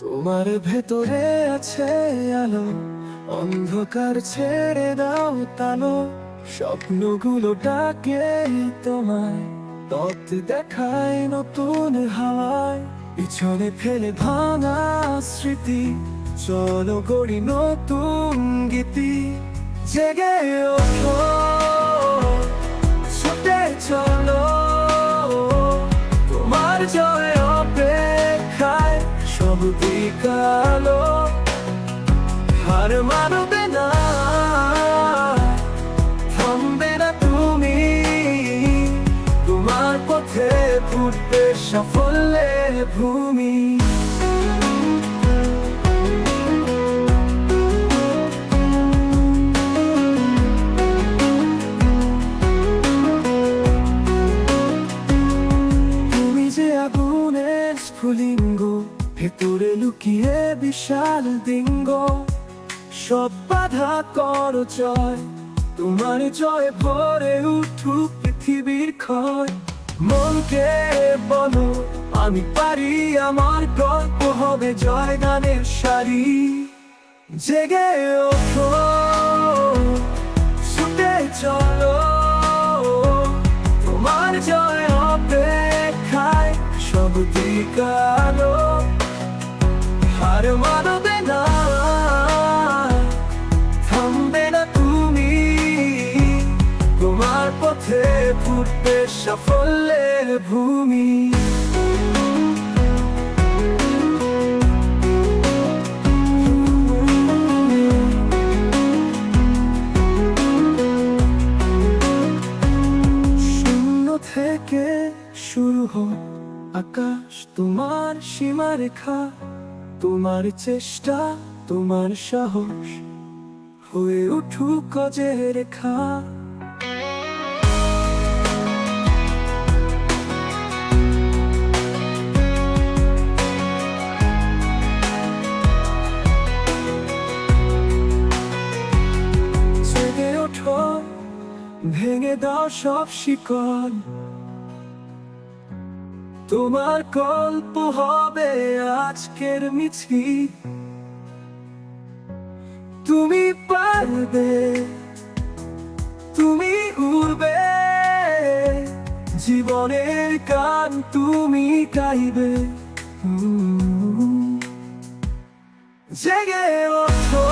তোমার ভেতরে আছে আলো, অন্ধকার ছেড়ে দাও তালো। স্বপ্নগুলো ডাকে তোমায়, পথ দেখায় নতুন হাওয়ায়। পিছনে ফেলে ভাঙা স্মৃতি, চলো গড়ি নতুন গীতি। জেগে ওঠো। হার মানবে না তুমি তোমার পথে ফুটবে সাফল্যের ভূমি আগুনের স্ফুলিঙ্গ, ভেতরে লুকিয়ে বিশাল ডিঙ্গ সব বাধা কর জয়। তোমার জয় ভরে উঠুক পৃথিবীর ক্ষয়। মনকে বলো, আমি পারি, আমার গল্প হবে জয় গানের সারি। জেগে ওঠো, ছুটে চলো। তোমার জয় অপেক্ষায় সব দিকালো পথে ফুটবে সাফল্যের ভূমি। শূন্য থেকে শুরু হোক আকাশ, তোমার সীমারেখা তোমার চেষ্টা, তোমার সাহস, হয়ে উঠুক যে রেখা। ভেঙে দাও সব শিকল। তোমার গল্প হবে আজকের মিছি। তুমি পারবে, তুমি উড়বে। জীবনের গান তুমি গাইবে। জেগে ওঠো।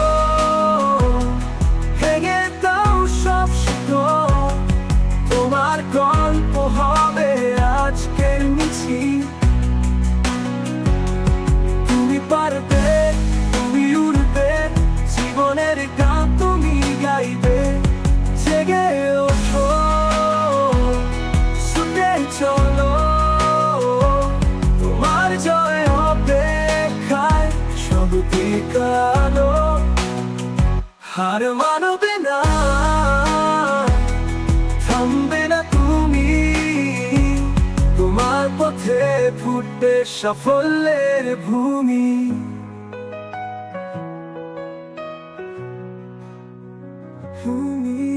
দিকালো হার মানবে না। থামবে না তুমি। তোমার পথে ফুটবে সাফল্যের ভূমি। ভূমি।